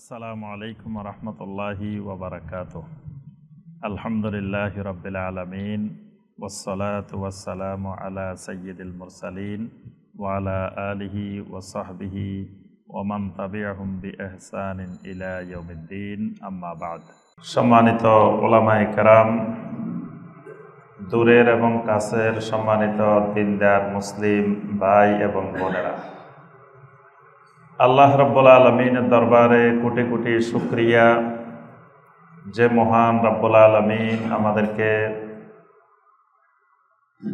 আসসালামু আলাইকুম রহমতুল্লাহি ওবরাকাত আলহামদুলিল্লাহ রবিল আলমিন ওসলাত ওয়াসালাম আলা সৈয়দুল মুরসালিন ওয়ালা আলিহি ওসাহবিহি ওমান তাবিআহুম বি এহসানিন ইলা ইয়াউমিদ্দিন। আম্মা বাদ। সম্মানিত ওলামায়ে কেরাম, দূরের এবং কাছের সম্মানিত দিনদার মুসলিম ভাই এবং বোনেরা আল্লাহ রব্বুল আলমিনের দরবারে কোটি কোটি শুক্রিয়া। যে মহান রব্বুল আলমিন আমাদেরকে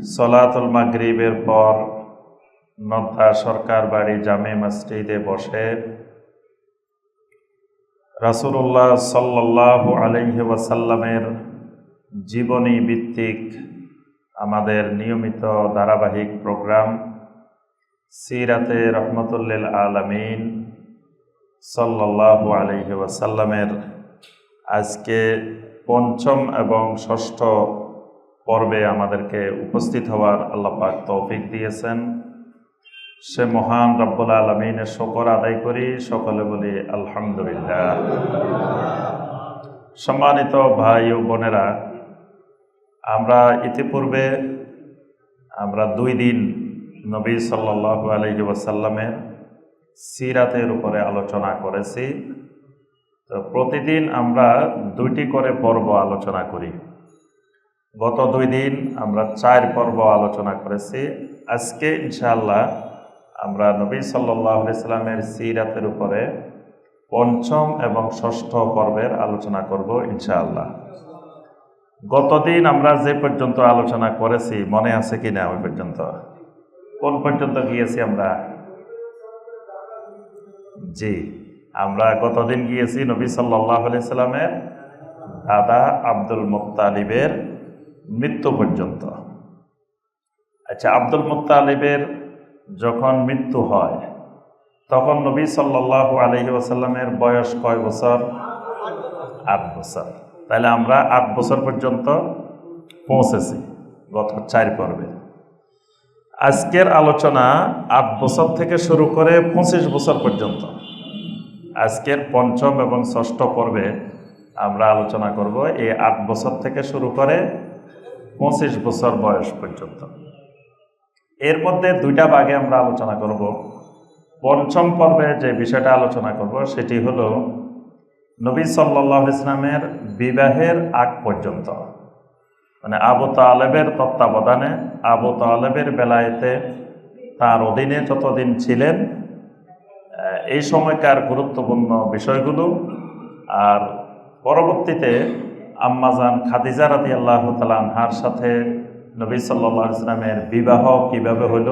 সলাতুল মাগরিবের পর নদ্দা সরকার বাড়ি জামে মসজিদে বসে রাসুল্লাহ সাল্লাহ আলহি ওয়াসাল্লামের জীবনী ভিত্তিক আমাদের নিয়মিত ধারাবাহিক প্রোগ্রাম সিরাতে রহমতুল্লিল আলমিন সাল্লাহ আলহি ওয়াসাল্লামের আজকে পঞ্চম এবং ষষ্ঠ পর্বে আমাদেরকে উপস্থিত হওয়ার আল্লাহ পাক তৌফিক দিয়েছেন। সে মহান রব্বুল আলমিনের শকর আদায় করি, সকলে বলি আলহামদুলিল্লাহ। সম্মানিত ভাই ও বোনেরা, আমরা ইতিপূর্বে আমরা দুই দিন নবী সাল্লাহ আলহি ওয়াসাল্লামের সিরাতের উপরে আলোচনা করেছি। তো প্রতিদিন আমরা দুইটি করে পর্ব আলোচনা করি। গত দুই দিন আমরা চার পর্ব আলোচনা করেছি। আজকে ইনশাআল্লাহ আমরা নবী সাল্লাহ ইসলামের সিরাতের উপরে পঞ্চম এবং ষষ্ঠ পর্বের আলোচনা করব ইনশাআল্লাহ। গতদিন আমরা যে পর্যন্ত আলোচনা করেছি, মনে আছে কি না ওই পর্যন্ত? কোন পর্যন্ত গিয়েছি আমরা? জি, আমরা গতদিন গিয়েছি নবী সাল্লাহ সাল্লামের? দাদা আব্দুল মুক্তালিবের মৃত্যু পর্যন্ত। আচ্ছা আব্দুল মুক্তালিবের যখন মৃত্যু হয়, তখন নবী সাল্লাহ আলহি ওসাল্লামের বয়স কয় বছর? আট বছর। তাহলে আমরা আট বছর পর্যন্ত পৌঁছেছি গত চার পর্বে। আজকের আলোচনা আট বছর থেকে শুরু করে পঁচিশ বছর পর্যন্ত। আজকের পঞ্চম এবং ষষ্ঠ পর্বে আমরা আলোচনা করব এই আট বছর থেকে শুরু করে পঁচিশ বছর বয়স পর্যন্ত। এর মধ্যে দুইটা ভাগে আমরা আলোচনা করব। পঞ্চম পর্বে যে বিষয়টা আলোচনা করব সেটি হলো নবী সাল্লাহ ইসলামের বিবাহের আগ পর্যন্ত। মানে আবু তালেবের তত্ত্বাবধানে আবু তালেবের বেলায়েতে তার অধীনে যতদিন ছিলেন এই সময়কার গুরুত্বপূর্ণ বিষয়গুলো। আর পরবর্তীতে আম্মাজান খাদিজা রাতি আল্লাহ তালানহার সাথে নবী সাল্লা ইসলামের বিবাহ কীভাবে হইল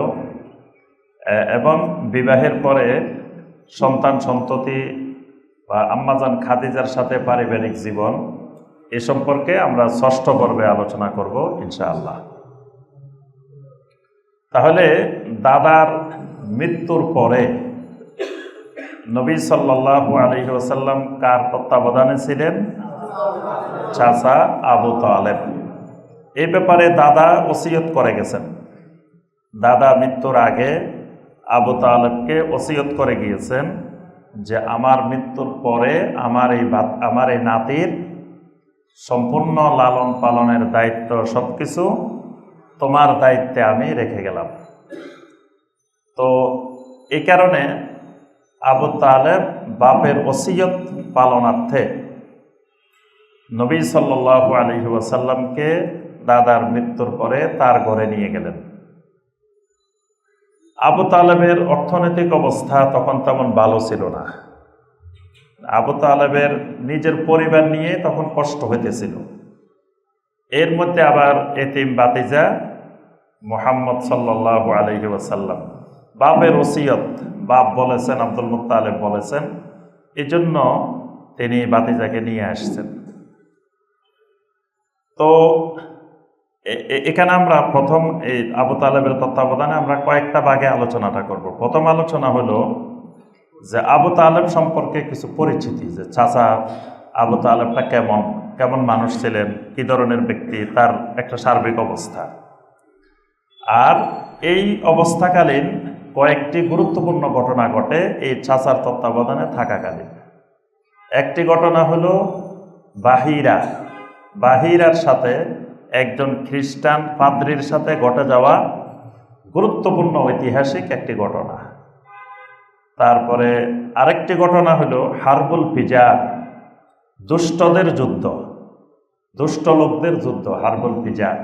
এবং বিবাহের পরে সন্তান সন্ততি বা আম্মাজান খাদিজার সাথে পারিবারিক জীবন এ সম্পর্কে আমরা ষষ্ঠ পর্বে আলোচনা করব, ইনশাআল্লাহ। তাহলে দাদার মৃত্যুর পরে নবী সাল্লাহ আলহি ওসাল্লাম কার তত্ত্বাবধানে ছিলেন? চাচা আবু তালেব। এই ব্যাপারে দাদা ওসিয়ত করে গেছেন। দাদা মৃত্যুর আগে আবু তালেবকে ওসিয়ত করে গিয়েছেন যে, আমার মৃত্যুর পরে আমার এই আমার এই নাতির সম্পূর্ণ লালন পালনের দায়িত্ব সব কিছু তোমার দায়িত্বে আমি রেখে গেলাম। তো এই কারণে আবু তালেব বাপের ওসিয়ত পালনার্থে নবী সাল্লাহ আলহি ওয়াসাল্লামকে দাদার মৃত্যুর পরে তার ঘরে নিয়ে গেলেন। আবু তালেবের অর্থনৈতিক অবস্থা তখন তেমন ভালো ছিল না। আবু তালেবের নিজের পরিবার নিয়ে তখন কষ্ট হইতেছিল। এর মধ্যে আবার এতিম বাতিজা মোহাম্মদ সাল্লাহ আলহি ওয়াসাল্লাম। বাপের ওসিয়ত, বাপ বলেছেন, আব্দুল মুক্তালেব বলেছেন, এজন্য তিনি বাতিজাকে নিয়ে আসছেন। তো এখানে আমরা প্রথম এই আবু তালেবের তত্ত্বাবধানে আমরা কয়েকটা ভাগে আলোচনাটা করব। প্রথম আলোচনা হলো যে আবু তালেব সম্পর্কে কিছু পরিচিতি, যে চাচা আবু তালেবটা কেমন কেমন মানুষ ছিলেন, কী ধরনের ব্যক্তি, তার একটা সার্বিক অবস্থা। আর এই অবস্থাকালীন কয়েকটি গুরুত্বপূর্ণ ঘটনা ঘটে এই চাচার তত্ত্বাবধানে থাকাকালীন। একটি ঘটনা হল বাহিরা। বাহিরার সাথে একজন খ্রিস্টান পাদ্রির সাথে ঘটে যাওয়া গুরুত্বপূর্ণ ঐতিহাসিক একটি ঘটনা। তারপরে আরেকটি ঘটনা হলো হারবুল ফিজার, দুষ্টদের যুদ্ধ, দুষ্ট লোকদের যুদ্ধ, হারবুল ফিজার।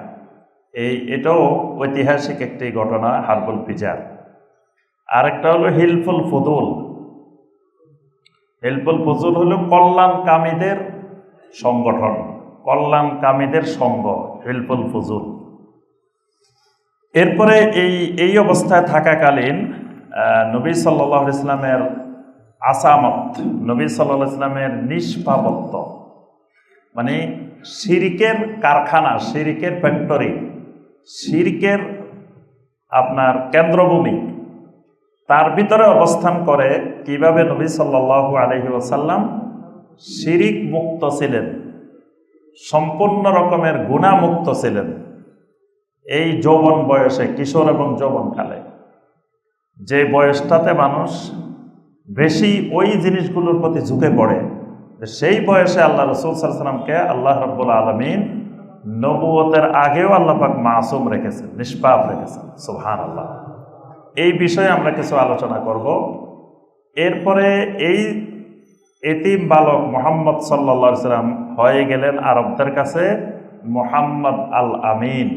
এই এটাও ঐতিহাসিক একটি ঘটনা, হারবুল ফিজার। আরেকটা হলো হিলফুল ফুদুল হেল্পফুল ফজুল হলো কল্যাণকামীদের সংগঠন, কল্যাণকামীদের সঙ্গ হেল্পফুল ফজুল। এরপরে এই এই অবস্থায় থাকাকালীন নবী সাল্লাহ ইসলামের আসামত, নবী সাল্লাহ ইসলামের নিষ্পাপত্ব মানে শিরিকের কারখানা, শিরিকের ফ্যাক্টরি, শিরিকের আপনার কেন্দ্রভূমি, তার ভিতরে অবস্থান করে কীভাবে নবী সাল্লাল্লাহু আলহি ওসাল্লাম শিরিক মুক্ত ছিলেন, সম্পূর্ণ রকমের গুণামুক্ত ছিলেন, এই যৌবন বয়সে, কিশোর এবং যৌবনকালে। যে বয়সটাতে মানুষ বেশি ওই জিনিসগুলোর প্রতি ঝুঁকে পড়ে সেই বয়সে আল্লাহ রসুল সাল্লামকে আল্লাহ রব্বুল আলমিন নবুয়তের আগেও আল্লাহ পাক মাসুম রেখেছেন, নিষ্পাপ রেখেছেন সুহান আল্লাহ এই বিষয়ে আমরা কিছু আলোচনা করব। এরপরে এই এতিম বালক মোহাম্মদ সাল্লা সাল্লাম হয়ে গেলেন আরবদের কাছে মোহাম্মদ আল আমিন।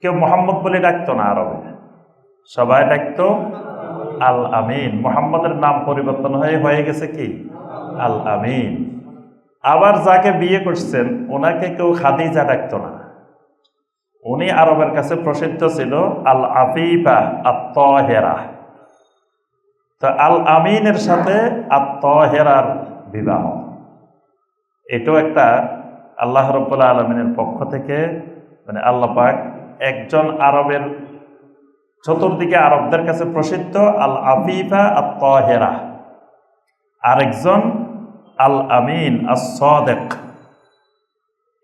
কেউ মোহাম্মদ বলে ডাকতো না আরবে। সবাই ডাকতো আল আমিন মোহাম্মদের নাম পরিবর্তন হয়ে হয়ে গেছে কি? আল আমিন আবার যাকে বিয়ে করছেন, ওনাকে কেউ খাদিজা ডাকতো না। উনি আরবের কাছে প্রসিদ্ধ ছিল আল আফিফা আত্মহেরা তো আল আমিনের সাথে আত্মহেরার বিবাহ। এটাও একটা আল্লাহ রব্বুল্লা আলমিনের পক্ষ থেকে মানে আল্লাহ পাক একজন আরবের চতুর্দিকে আরবদের কাছে প্রসিদ্ধ আল আফিফা আত্মহেরা আরেকজন আল আমিন আসদেক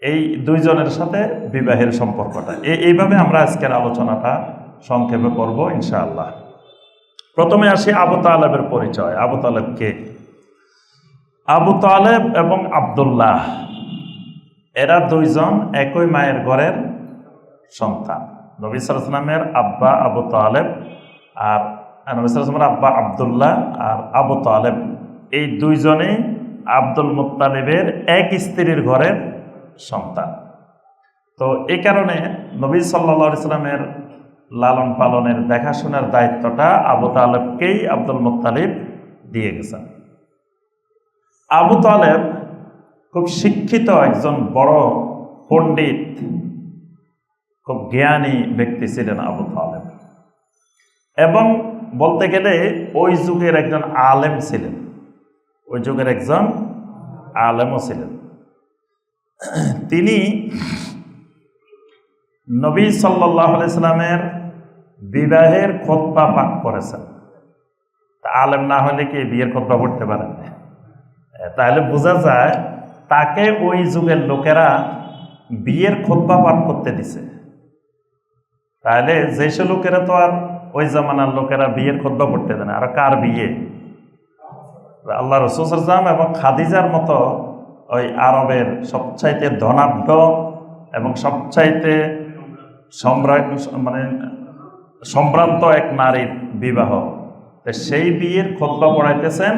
এই দুইজনের সাথে বিবাহের সম্পর্কটা। এইভাবে আমরা আজকের আলোচনাটা সংক্ষেপে করব ইনশাআল্লাহ। প্রথমে আসি আবু তালেবের পরিচয়। আবু তালেব কে? আবু তালেব এবং আবদুল্লাহ। এরা দুইজন একই মায়ের ঘরের সন্তান। নবী সালামের আব্বা আবু তালেব আর নবী সালামের আব্বা আবদুল্লাহ আর আবু তালেব, এই দুইজনেই আব্দুল মুত্তালিবের এক স্ত্রীর ঘরের সন্তান। তো এই কারণে নবী সাল্লা ইসলামের লালন পালনের দেখাশোনার দায়িত্বটা আবু তালেবকেই আব্দুল মুত্তালিব দিয়ে গেছেন। আবু তালেব খুব শিক্ষিত একজন বড় পণ্ডিত খুব জ্ঞানী ব্যক্তি ছিলেন আবু তালেব। এবং বলতে গেলে ওই যুগের একজন আলেম ছিলেন। ওই যুগের একজন আলেমও ছিলেন। তিনি নবী সাল্লাহ ইসলামের বিবাহের খোদ্া পাঠ করেছেন। আলেম না হলে কি বিয়ের খোদ্া পড়তে পারেন? তাহলে বোঝা যায় তাকে ওই যুগের লোকেরা বিয়ের খোদ্া পাঠ করতে দিছে। তাহলে যেসব লোকেরা তো আর ওই জামানার লোকেরা বিয়ের খোদ্া পড়তে না, আর কার বিয়ে? আল্লাহ রসুলাম এবং খাদিজার মতো ওই আরবের সবচাইতে ধনাঢ্য এবং সবচাইতে সম্রাট মানে সম্ভ্রান্ত এক নারীর বিবাহ। তো সেই বিয়ের খোদ্া পড়াইতেছেন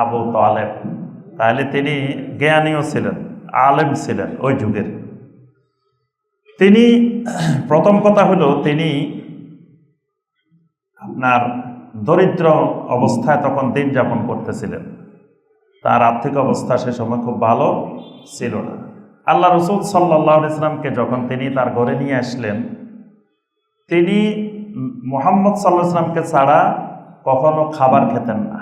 আবু তালেব। তাহলে তিনি জ্ঞানীও ছিলেন, আলেম ছিলেন ওই যুগের। তিনি, প্রথম কথা হলো তিনি আপনার দরিদ্র অবস্থায় তখন দিন যাপন করতেছিলেন। তার আর্থিক অবস্থা সে সময় খুব ভালো ছিল না। আল্লাহ রসুল সাল্লাহ ইসলামকে যখন তিনি তার ঘরে নিয়ে আসলেন, তিনি মোহাম্মদ সাল্লাহ ইসলামকে ছাড়া কখনো খাবার খেতেন না।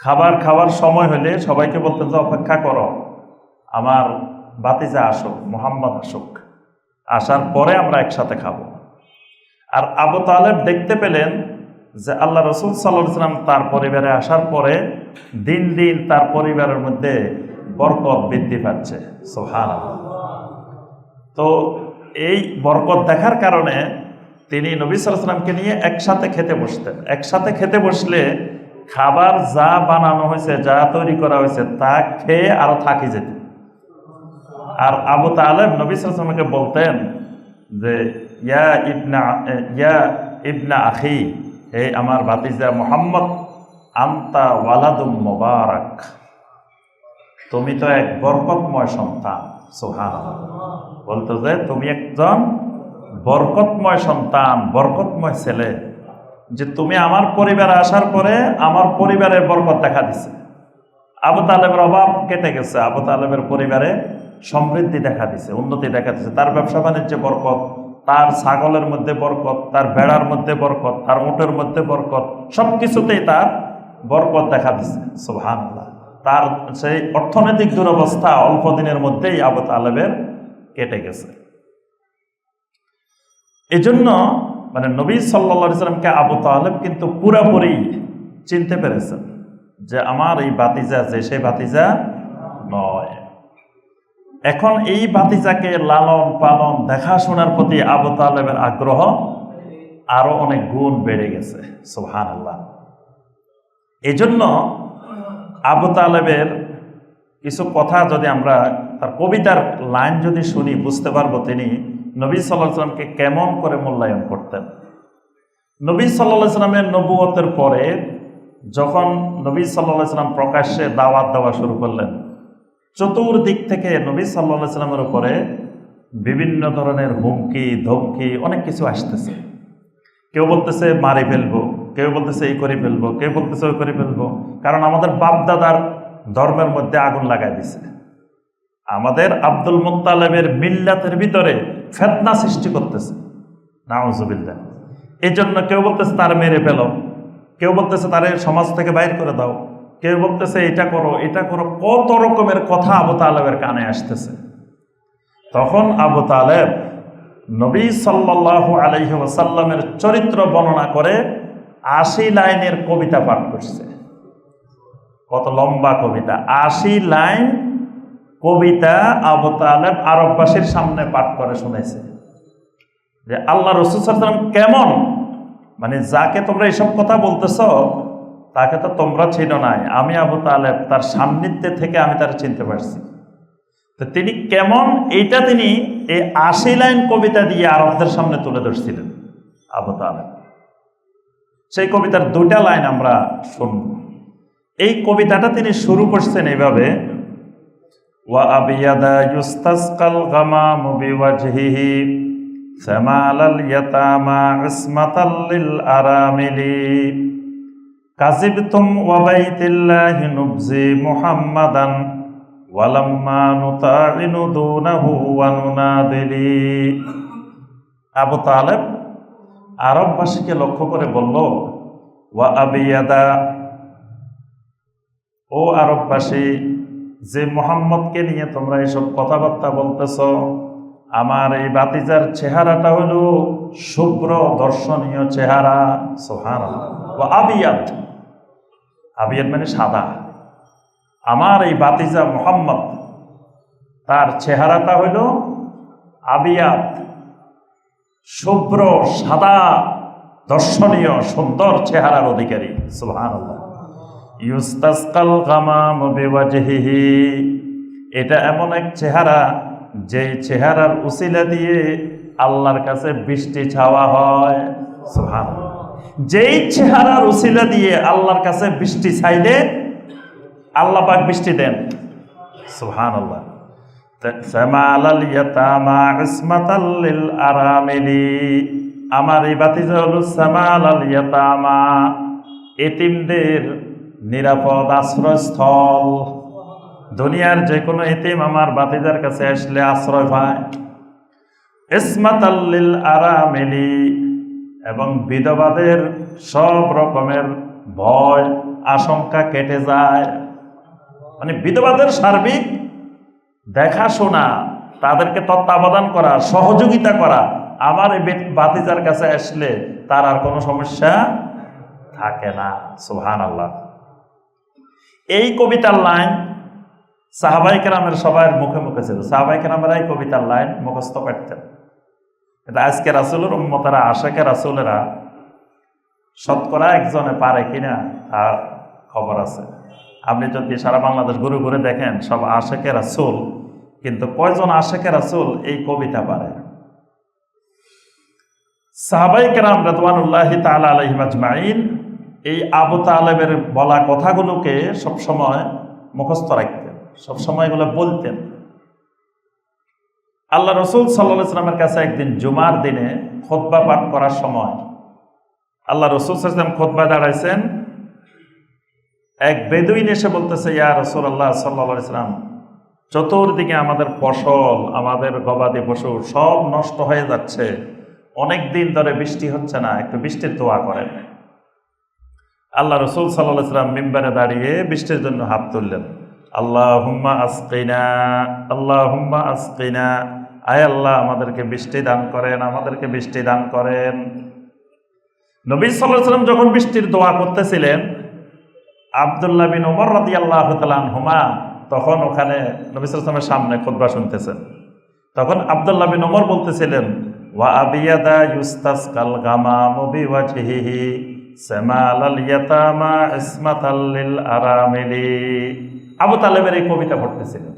খাবার খাওয়ার সময় হলে সবাইকে বলতেন যে, অপেক্ষা করো, আমার বাতিজা আসুক, মোহাম্মদ আসুক, আসার পরে আমরা একসাথে খাব। আর আবু তালেব দেখতে পেলেন যে আল্লাহ রসুল সাল্লাম তার পরিবারে আসার পরে দিন দিন তার পরিবারের মধ্যে বরকত বৃদ্ধি পাচ্ছে। সোহান তো এই বরকত দেখার কারণে তিনি নবী সাল্লামকে নিয়ে একসাথে খেতে বসতেন। একসাথে খেতে বসলে খাবার যা বানানো হয়েছে, যা তৈরি করা হয়েছে, তা খেয়ে আরও থাকি যেত। আর আবু তালেব নবী সালামকে বলতেন যে, ইয়া ইবনা ইয়া ইবনা আখি, হে আমার ভাতিজা মোহাম্মদ, আন্তা ওয়ালাদুম মোবারক। তুমি তো এক বরকতময় সন্তান। সোহান বলতো যে, তুমি একজন বরকতময় সন্তান, বরকতময় ছেলে, যে তুমি আমার পরিবারে আসার পরে আমার পরিবারের বরকত দেখা দিছে। আবু তালেবের অভাব কেটে গেছে। আবু তালেবের পরিবারে সমৃদ্ধি দেখা দিছে, উন্নতি দেখা দিছে। তার ব্যবসা বাণিজ্যে বরকত, তার ছাগলের মধ্যে বরকত, তার ভেড়ার মধ্যে বরকত, তার উটের মধ্যে বরকত সব কিছুতেই তার বরকত দেখা দিছে সোহান তার সেই অর্থনৈতিক দুরবস্থা অল্প দিনের মধ্যেই আবু তালেবের কেটে গেছে। এই জন্য মানে নবী সাল্লা সাল্লামকে আবু তালেব কিন্তু পুরাপুরি চিনতে পেরেছেন যে আমার এই বাতিজা যে সেই বাতিজা নয়। এখন এই বাতিজাকে লালন পালন, দেখাশোনার প্রতি আবু তালেবের আগ্রহ আরও অনেক গুণ বেড়ে গেছে সোহান আল্লাহ এই জন্য আবু তালেবের কিছু কথা যদি আমরা তার কবিতার লাইন যদি শুনি, বুঝতে পারব তিনি নবী সাল্লাহ সাল্লামকে কেমন করে মূল্যায়ন করতেন। নবী সাল্লাহ সাল্লামের নবুয়তের পরে যখন নবী সাল্লাহ সাল্লাম প্রকাশ্যে দাওয়াত দেওয়া শুরু করলেন চতুর্দিক থেকে নবী সাল্লাহ সাল্লামের উপরে বিভিন্ন ধরনের হুমকি, ধমকি, অনেক কিছু আসতেছে। কেউ বলতেছে, মারি ফেলব। কেউ বলতেছে, এই করে ফেলব। কেউ বলতেছে, ওই করে ফেলব। কারণ আমাদের বাপদাদার ধর্মের মধ্যে আগুন লাগাই দিছে। আমাদের আব্দুল মুক্তালেবের মিল্লাতের ভিতরে ফেতনা সৃষ্টি করতেছে। নাউজুবিল্লা এই জন্য কেউ বলতেছে, তার মেরে ফেলো। কেউ বলতেছে, তারে সমাজ থেকে বাইর করে দাও। কেউ বলতেছে, এটা করো এটা করো। কত রকমের কথা আবু তালেবের কানে আসতেছে। তখন আবু তালেব নবী সাল্লাহ আলহি ওসাল্লামের চরিত্র বর্ণনা করে আশি লাইনের কবিতা পাঠ করছে। কত লম্বা কবিতা। আশি লাইন কবিতা আবু তালেব আরববাসীর সামনে পাঠ করে শুনেছে। যে আল্লাহ রসুল সাল্লাম কেমন? মানে যাকে তোমরা এসব কথা বলতেছ তাকে তো তোমরা ছিল নাই। আমি আবু তালেব, তার সান্নিধ্যে থেকে আমি তার চিনতে পারছি। তো তিনি কেমন? এইটা তিনি এই আশি লাইন কবিতা দিয়ে আরবদের সামনে তুলে ধরছিলেন আবু তালেব। সেই কবিতার দুটা লাইন আমরা শুনব। এই কবিতাটা তিনি শুরু করছেন এইভাবে, ওয়া আবিয়াদা কাযিবতুম ওয়া বাইতিল্লাহি নুবজি মুহাম্মাদান ওয়ালাম্মা নুতাইনু দুনাহু ওয়া নুনাদিলি। আবু তালেব আরববাসীকে লক্ষ্য করে বলল, ওয়া আবিয়াদা ও আরববাসী, যে মোহাম্মদকে নিয়ে তোমরা এসব কথাবার্তা বলতেছ, আমার এই বাতিজার চেহারাটা হলো শুভ্র দর্শনীয় চেহারা সোহান ও আবিয়াদ আবিয়াদ মানে সাদা। আমার এই বাতিজা মোহাম্মদ, তার চেহারাটা হইল আবিয়াত। শুভ্র, সাদা, দর্শনীয়, সুন্দর চেহারার অধিকারী। সুহান বিওয়াজহিহি। এটা এমন এক চেহারা যেই চেহারার উসিলা দিয়ে আল্লাহর কাছে বৃষ্টি ছাওয়া হয়। সুহান যেই চেহারার উসিলা দিয়ে আল্লাহর কাছে বৃষ্টি চাইলে আল্লাহ পাক বৃষ্টি দেন। সুহান আল্লাহ আমার এই বাতিজা হলো সামালাল ইয়াতামা। এতিমদের নিরাপদ আশ্রয়স্থল। দুনিয়ার যে কোনো এতিম আমার বাতিজার কাছে আসলে আশ্রয় পায়। ইসমাতাল্লিল আরামিলি। এবং বিধবাদের সব রকমের ভয়, আশঙ্কা কেটে যায়। মানে বিধবাদের সার্বিক দেখাশোনা, তাদেরকে তত্ত্বাবধান করা, সহযোগিতা করা, আমার এই বাতিজার কাছে আসলে তার আর কোনো সমস্যা থাকে না। সুহান আল্লাহ এই কবিতার লাইন সাহাবাই কেরামের সবার মুখে মুখে ছিল। সাহাবাই এই কবিতার লাইন মুখস্থ করতেন। কিন্তু আজকে রাসুলের উম্মতারা আশাকে রাসুলেরা শতকরা একজনে পারে কিনা আর খবর আছে। আপনি যদি সারা বাংলাদেশ ঘুরে ঘুরে দেখেন, সব আশেকের রাসুল, কিন্তু কয়জন আশেকের রাসুল এই কবিতা পারে? সাহাবাই কেরাম রতওয়ানুল্লাহ তালা আলহিম আজমাইন এই আবু তালেবের বলা কথাগুলোকে সবসময় মুখস্থ রাখতেন, সবসময় এগুলো বলতেন। আল্লাহ রসুল সাল্লাহ ইসলামের কাছে একদিন জুমার দিনে খোদবা পাঠ করার সময় আল্লাহ রসুল সাল্লাম খোদবা দাঁড়াইছেন। এক বেদুইন এসে বলতেছে, ইয়া রসুল আল্লাহ সাল্লা চতুর্দিকে আমাদের ফসল, আমাদের গবাদি পশু সব নষ্ট হয়ে যাচ্ছে। অনেক দিন ধরে বৃষ্টি হচ্ছে না, একটু বৃষ্টির দোয়া করেন। আল্লাহ রসুল সাল্লাহ ইসলাম মিম্বারে দাঁড়িয়ে বৃষ্টির জন্য হাত তুললেন। আল্লাহ হুম্মা আসকিনা আল্লাহ হুম্মা আসকিনা। আয় আল্লাহ, আমাদেরকে বৃষ্টি দান করেন, আমাদেরকে বৃষ্টি দান করেন। নবী সাল্লাহ সাল্লাম যখন বৃষ্টির দোয়া করতেছিলেন, আবদুল্লাহ বিন ওমর রাদি আল্লাহ হুমা তখন ওখানে নবী সাল্লামের সামনে খুতবা শুনতেছেন। তখন আবদুল্লাহ বিন ওমর বলতেছিলেন, ওয়া আবিয়াদা ইউস্তাস কাল গামা মুবি ওয়াজহিহি সেমাল আল আরামিলি। আবু তালেবের এই কবিতা পড়তেছিলেন।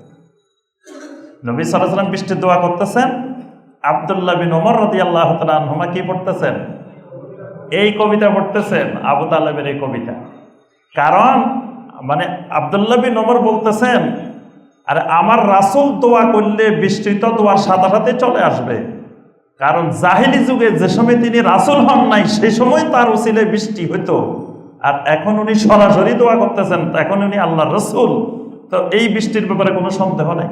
নবী সাল্লাম বৃষ্টির দোয়া করতেছেন, আবদুল্লাহ বিন ওমর রদি আল্লাহ হুমা কি পড়তেছেন? এই কবিতা পড়তেছেন, আবু এই কবিতা। কারণ মানে আবদুল্লাহ বিন ওমর বলতেছেন, আর আমার রাসুল দোয়া করলে বৃষ্টি তো দোয়ার সাথে সাথে চলে আসবে। কারণ জাহিলি যুগে যে সময় তিনি রাসুল হন নাই, সেই সময় তার উচিলে বৃষ্টি হইতো। আর এখন উনি সরাসরি দোয়া করতেছেন এখন উনি আল্লাহ রসুল। তো এই বৃষ্টির ব্যাপারে কোনো সন্দেহ নেই?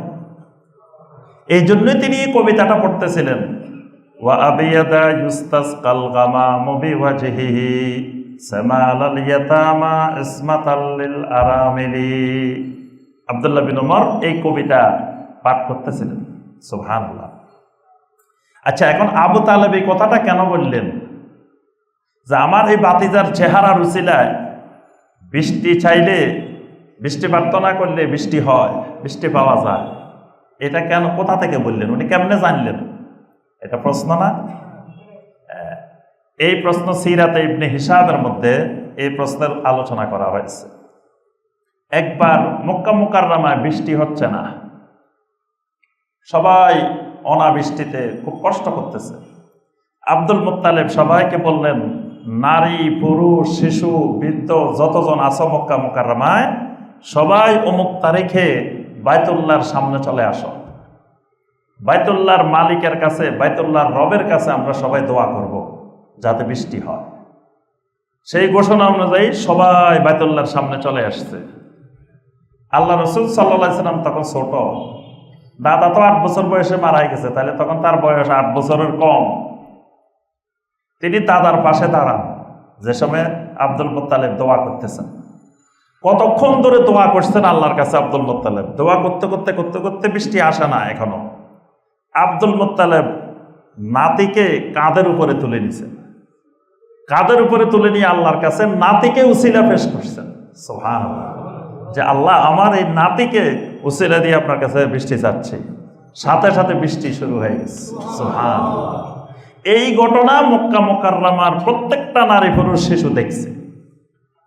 এই জন্যই তিনি এই কবিতাটা পড়তেছিলেন। ওয়া আবিয়াদা ইউস্তাস কাল গামা মুবি ওয়াজহিহি সামাল আল ইয়াতামা ইসমাতাল আরামিলি। আব্দুল্লাহ বিন ওমর এই কবিতা পাঠ করতেছিলেন। সুবহানাল্লাহ। আচ্ছা এখন আবু তালেব এই কথাটা কেন বললেন? যে আমার এই বাতিজার চেহারা রুচিলায়, বৃষ্টি চাইলে বৃষ্টি প্রার্থনা করলে বৃষ্টি হয়, বৃষ্টি পাওয়া যায়। এটা কেন, কোথা থেকে বললেন? উনি কেমনে জানলেন? এটা প্রশ্ন না? এই প্রশ্ন সিরাতে ইবনে হিসাবের মধ্যে এই প্রশ্নের আলোচনা করা হয়েছে। একবার মক্কা মুকাররামায় বৃষ্টি হচ্ছে না। সবাই অনাবৃষ্টিতে খুব কষ্ট করতেছে। আব্দুল মুত্তালেব সবাইকে বললেন, নারী, পুরুষ, শিশু, বৃদ্ধ যতজন আছো মক্কা মুকাররামায়, সবাই অমুক তারিখে বাইতুল্লাহর সামনে চলে আসো। বাইতুল্লাহর মালিকের কাছে, বাইতুল্লাহর রবের কাছে আমরা সবাই দোয়া করব, যাতে বৃষ্টি হয়। সেই ঘোষণা অনুযায়ী সবাই বাইতুল্লাহর সামনে চলে আসছে। আল্লাহ রসুল সাল্লা সাল্লাম তখন ছোট। দাদা তো আট বছর বয়সে মারা গেছে, তাহলে তখন তার বয়স আট বছরের কম। তিনি দাদার পাশে দাঁড়ান। যে সময় আব্দুল মোত্তালেব দোয়া করতেছেন। কতক্ষণ ধরে দোয়া করছেন আল্লাহর কাছে আব্দুল মোত্তালেব? দোয়া করতে করতে করতে করতে বৃষ্টি আসে না এখনও। আব্দুল মোত্তালেব নাতিকে কাঁধের উপরে তুলে নিছেন কাঁধের উপরে তুলে নিয়ে আল্লাহর কাছে নাতিকে উসিলা পেশ করছেন। সোহান যে আল্লাহ, আমার এই নাতিকে উসিলা দিয়ে আপনার কাছে বৃষ্টি চাচ্ছি সাথে সাথে বৃষ্টি শুরু হয়ে গেছে। সোহান এই ঘটনা মক্কা মোকাররামার প্রত্যেকটা নারী পুরুষ শিশু দেখছে।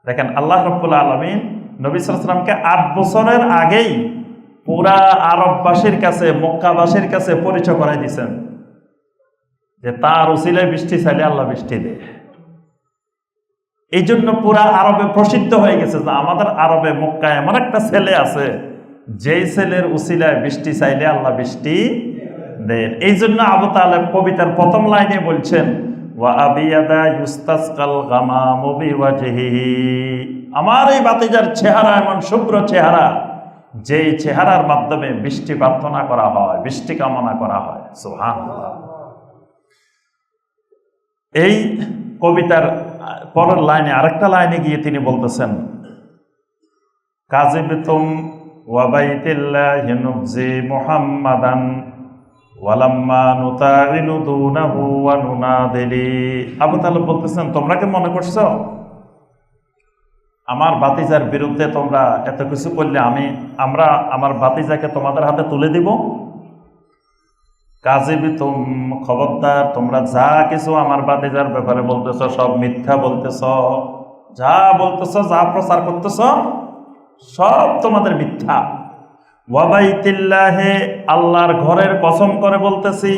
দেখেন আল্লাহ রব্বুল আলমিন নবী সালামকে আট বছরের আগেই পুরা আরববাসীর কাছে, মক্কাবাসীর কাছে পরিচয় করাই দিয়েছেন যে তার উসিলায় বৃষ্টি চাইলে আল্লাহ বৃষ্টি দেয়। এই জন্য পুরা আরবে প্রসিদ্ধ হয়ে গেছে যে আমাদের আরবে মক্কায় এমন একটা ছেলে আছে, যেই ছেলের উসিলায় বৃষ্টি চাইলে আল্লাহ বৃষ্টি দেন এই জন্য আবু তালেব কবিতার প্রথম লাইনে বলছেন আমার এই বাতিজার চেহারা এমন শুভ্র চেহারা, যেই চেহারার মাধ্যমে বৃষ্টি প্রার্থনা করা হয়, বৃষ্টি কামনা করা হয়। সুবহানাল্লাহ। এই কবিতার পরের লাইনে, আরেকটা লাইনে গিয়ে তিনি বলতেছেন কাজে বেতম ওয়াবাইতিল্লাহি নুবজি মুহাম্মাদান ওয়ালাম্মা নুতাইনু দুনাহু বলতেছেন, তোমরা কি মনে করছ? আমার বাতিজার বিরুদ্ধে তোমরা এত কিছু করলে আমি, আমরা আমার বাতিজাকে তোমাদের হাতে তুলে দিব? কাজে তুম খবরদার, তোমরা যা কিছু আমার বাতিজার ব্যাপারে বলতেছ, সব মিথ্যা বলতেছ। যা বলতেছ, যা প্রচার করতেছ, সব তোমাদের মিথ্যা। ওয়াবাইতিল্লাহে আল্লাহর ঘরের কসম করে বলতেছি,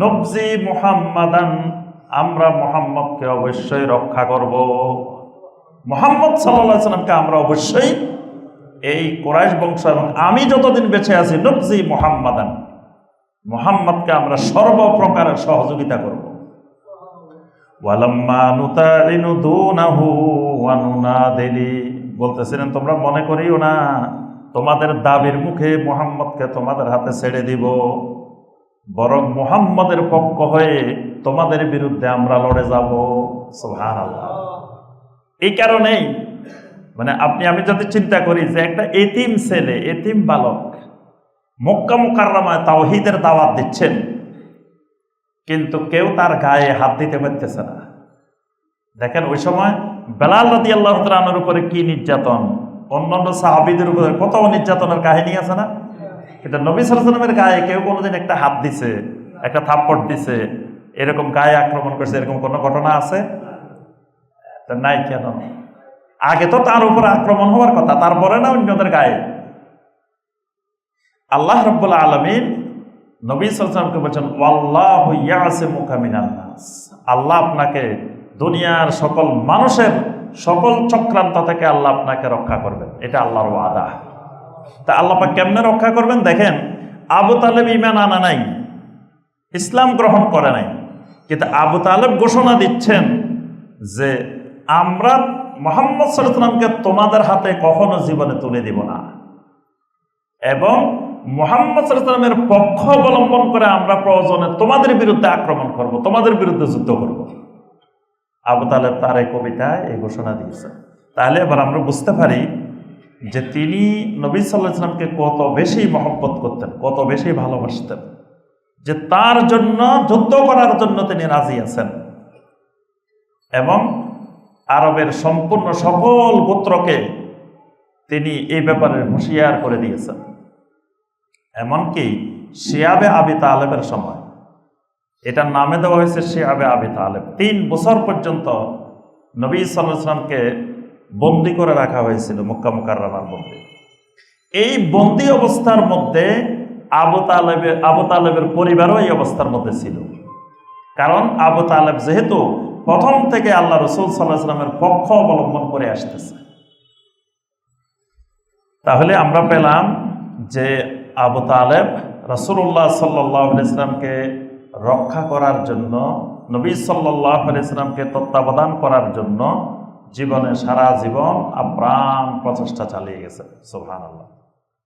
নবজি মুহাম্মাদান, আমরা মোহাম্মদকে অবশ্যই রক্ষা করব। মোহাম্মদ সাল্লাহ সাল্লামকে আমরা অবশ্যই এই কোরাইশ বংশ এবং আমি যতদিন বেঁচে আছি, নবজি মোহাম্মাদান, মোহাম্মদকে আমরা সর্বপ্রকারের সহযোগিতা করব। বলতেছিলেন তোমরা মনে করিও না। তোমাদের দাবির মুখে মোহাম্মদকে তোমাদের হাতে ছেড়ে দিব। বরং মোহাম্মদের পক্ষ হয়ে তোমাদের বিরুদ্ধে আমরা লড়ে যাব। সুবহানাল্লাহ। এই কারণেই মানে আপনি, আমি যদি চিন্তা করি যে একটা এতিম ছেলে, এতিম বালক মক্কা মুকাররমায় তাওহীদের দাওয়াত দিচ্ছেন, কিন্তু কেউ তার গায়ে হাত দিতে পারতেছে না। দেখেন, ওই সময় বেলাল রাদি আল্লাহ উপরে কি নির্যাতন? অন্যান্য সাহাবিদের উপরে কত নির্যাতনের কাহিনী আছে না? কিন্তু নবী সালামের গায়ে কেউ কোনোদিন একটা হাত দিছে, একটা থাপ্পড় দিছে, এরকম গায়ে আক্রমণ করছে, এরকম কোনো ঘটনা আছে? তা নাই কেন? আগে তো তার উপর আক্রমণ হওয়ার কথা, তারপরে না অন্যদের গায়ে? আল্লাহ রব্বুল আলমিন নবী সালামকে বলছেন, ওয়াল্লাহ আল্লাহ আপনাকে দুনিয়ার সকল মানুষের সকল চক্রান্ত থেকে আল্লাহ আপনাকে রক্ষা করবেন। এটা আল্লাহর ওয়াদা। তা আল্লাহ পাক কেমনে রক্ষা করবেন? দেখেন, আবু তালেব ইমান আনা নাই, ইসলাম গ্রহণ করে নাই। কিন্তু আবু তালেব ঘোষণা দিচ্ছেন যে আমরা মোহাম্মদ সাল্লামকে তোমাদের হাতে কখনো জীবনে তুলে দিব না। এবং মোহাম্মদ সাল্লামের পক্ষ অবলম্বন করে আমরা প্রয়োজনে তোমাদের বিরুদ্ধে আক্রমণ করব, তোমাদের বিরুদ্ধে যুদ্ধ করব। আবু তালেব তার এই কবিতায় এই ঘোষণা দিয়েছে। তাহলে এবার আমরা বুঝতে পারি যে তিনি নবী সাল্লাহ ইসলামকে কত বেশি মহব্বত করতেন, কত বেশি ভালোবাসতেন, যে তার জন্য, যুদ্ধ করার জন্য তিনি রাজি আছেন। এবং আরবের সম্পূর্ণ সকল গোত্রকে তিনি এই ব্যাপারে হুঁশিয়ার করে দিয়েছেন। এমনকি শিয়াবে আবি তালেবের সময় এটার নামে দেওয়া হয়েছে শিয়াবে আবি তালেব। তিন বছর পর্যন্ত নবী সাল্লামকে বন্দি করে রাখা হয়েছিল মক্কা মুকাররামার মধ্যে। এই বন্দি অবস্থার মধ্যে আবু তালেবের আবু তালেবের পরিবারও এই অবস্থার মধ্যে ছিল। কারণ আবু তালেব যেহেতু প্রথম থেকে আল্লাহ রসুল সাল্লাহ সাল্লামের পক্ষ অবলম্বন করে আসতেছে। তাহলে আমরা পেলাম যে আবু তালেব রসুল্লাহ সাল্লাহ ইসলামকে রক্ষা করার জন্য, নবী সাল্লাহ ইসলামকে তত্ত্বাবধান করার জন্য জীবনে সারা জীবন আপ্রাণ প্রচেষ্টা চালিয়ে গেছে সোহান আল্লাহ